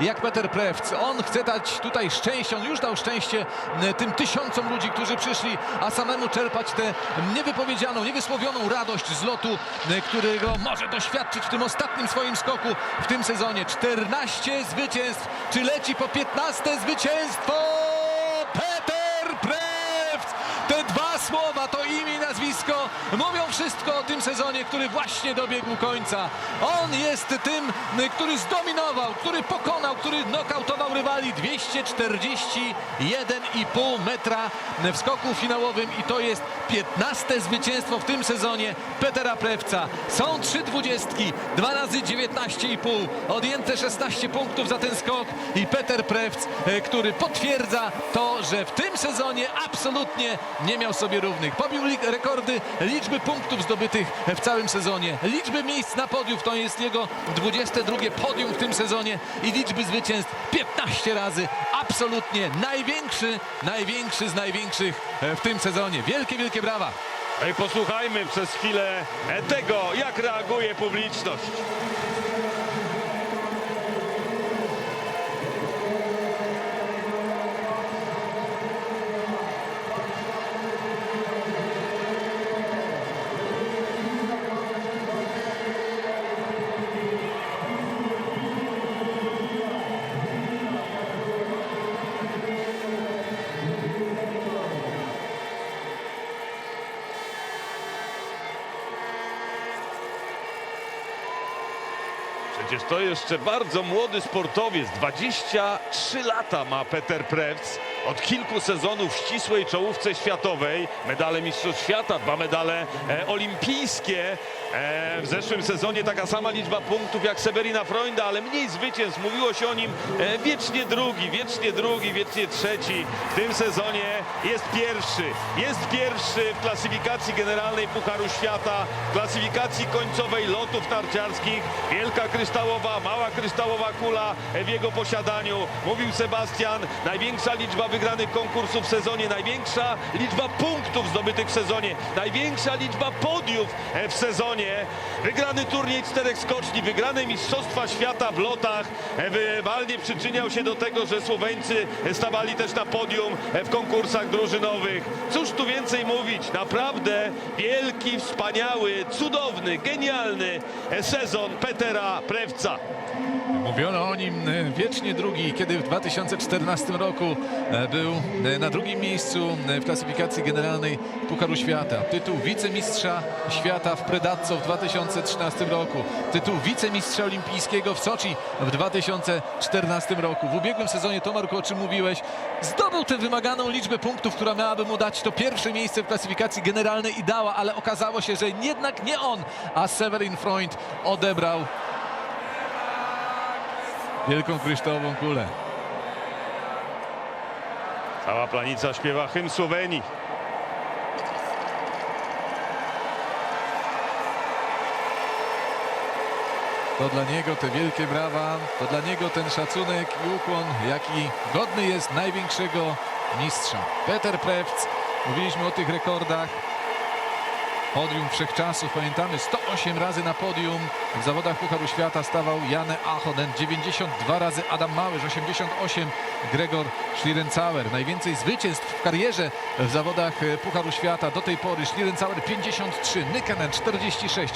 jak Peter Prewc. On chce dać tutaj szczęście, on już dał szczęście m, tym tysiącom ludzi, którzy przyszli, a samemu czerpać tę niewypowiedzianą, niewysłowioną radość z lotu, m, którego może doświadczyć w tym ostatnim swoim skoku w tym sezonie. 14 zwycięstw. Czy leci po 15 zwycięstwo? Peter Prewc! Te dwa słowa, to imię i nazwisko mówią wszystko o tym sezonie, który właśnie dobiegł końca. On jest tym, który zdominował, który pokonał, który nokautował rywali 241,5 metra w skoku finałowym i to jest 15 zwycięstwo w tym sezonie Petera Prewca. Są trzy dwudziestki, dwa razy 19,5, odjęte 16 punktów za ten skok i Peter Prewc, e, który potwierdza to, że w tym sezonie absolutnie nie miał sobie równych. Pobił rekordy liczby punktów zdobytych w całym sezonie, liczby miejsc na podium, to jest jego 22 podium w tym sezonie i liczby zwycięstw 15 razy. Absolutnie największy, największy z największych e, w tym sezonie. Wielkie, wielkie brawa. No posłuchajmy przez chwilę tego, jak reaguje publiczność. Przecież to jeszcze bardzo młody sportowiec. 23 lata ma Peter Prewc. Od kilku sezonów w ścisłej czołówce światowej. Medale Mistrzostw Świata, dwa medale e, olimpijskie. E, w zeszłym sezonie taka sama liczba punktów jak Severina Freunda, ale mniej zwycięstw. Mówiło się o nim e, wiecznie drugi, wiecznie drugi, wiecznie trzeci. W tym sezonie jest pierwszy. Jest pierwszy w klasyfikacji generalnej Pucharu Świata, w klasyfikacji końcowej lotów narciarskich. Wielka kryształowa, mała kryształowa kula w jego posiadaniu. Mówił Sebastian, największa liczba wygranych konkursów w sezonie, największa liczba punktów zdobytych w sezonie, największa liczba podiów w sezonie. Wygrany turniej czterech skoczni, wygrane Mistrzostwa Świata w lotach. Walnie przyczyniał się do tego, że Słoweńcy stawali też na podium w konkursach drużynowych. Cóż tu więcej mówić, naprawdę wielki, wspaniały, cudowny, genialny sezon Petera Prewca. Mówiono o nim e, wiecznie drugi, kiedy w 2014 roku e, był e, na drugim miejscu w klasyfikacji generalnej Pucharu Świata. Tytuł wicemistrza świata w Predatco w 2013 roku. Tytuł wicemistrza olimpijskiego w Soczi w 2014 roku. W ubiegłym sezonie, Tomarku, o czym mówiłeś, zdobył tę wymaganą liczbę punktów, która miałaby mu dać to pierwsze miejsce w klasyfikacji generalnej i dała, ale okazało się, że jednak nie on, a Severin Freund odebrał wielką kryształową kulę. Cała planica śpiewa hymn Słowenii. To dla niego te wielkie brawa, to dla niego ten szacunek i ukłon, jaki godny jest największego mistrza. Peter Prewc, mówiliśmy o tych rekordach. Podium wszechczasów, pamiętamy, 108 razy na podium w zawodach Pucharu Świata stawał Janne Achonen, 92 razy Adam Małysz, 88 Gregor Schlierenzauer. Najwięcej zwycięstw w karierze w zawodach Pucharu Świata do tej pory Schlierenzauer 53, Nykanen 46.